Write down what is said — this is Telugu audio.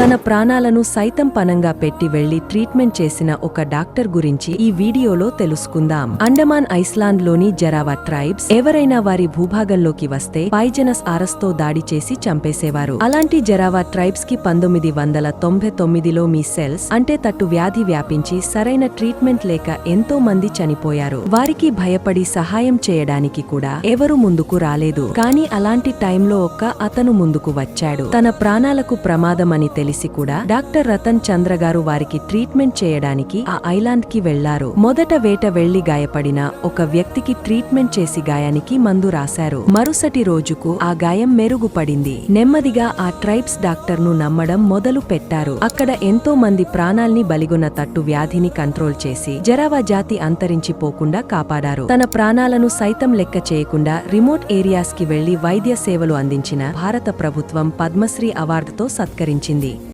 తన ప్రాణాలను సైతం పనంగా పెట్టి వెళ్ళి ట్రీట్మెంట్ చేసిన ఒక డాక్టర్ గురించి ఈ వీడియోలో తెలుసుకుందాం. అండమాన్ ఐస్లాండ్లోని జరావా ట్రైబ్స్ ఎవరైనా వారి భూభాగంలోకి వస్తే పైజనస్ ఆరస్తో దాడి చేసి చంపేసేవారు. అలాంటి జరావా ట్రైబ్స్కి పంతొమ్మిది వందల తొంభై తొమ్మిదిలో మీ సెల్స్ అంటే తట్టు వ్యాధి వ్యాపించి సరైన ట్రీట్మెంట్ లేక ఎంతో మంది చనిపోయారు. వారికి భయపడి సహాయం చేయడానికి కూడా ఎవరు ముందుకు రాలేదు. కానీ అలాంటి టైంలో ఒక్క అతను ముందుకు వచ్చాడు. తన ప్రాణాలకు ప్రమాదమని తెలిసి కూడా డాక్టర్ రతన్ చంద్ర గారు వారికి ట్రీట్మెంట్ చేయడానికి ఆ ఐలాండ్కి వెళ్ళారు. మొదట వేట వెళ్ళి గాయపడిన ఒక వ్యక్తికి ట్రీట్మెంట్ చేసి గాయానికి మందు రాశారు. మరుసటి రోజుకు ఆ గాయం మెరుగుపడింది. నెమ్మదిగా ఆ ట్రైబ్స్ డాక్టర్ను నమ్మడం మొదలు పెట్టారు. అక్కడ ఎంతో మంది ప్రాణాల్ని బలిగొన్న తట్టు వ్యాధిని కంట్రోల్ చేసి జరావా జాతి అంతరించిపోకుండా కాపాడారు. తన ప్రాణాలను సైతం లెక్క చేయకుండా రిమోట్ ఏరియాస్కి వెళ్ళి వైద్య సేవలు అందించిన భారత ప్రభుత్వం పద్మశ్రీ అవార్డుతో సత్కరించింది.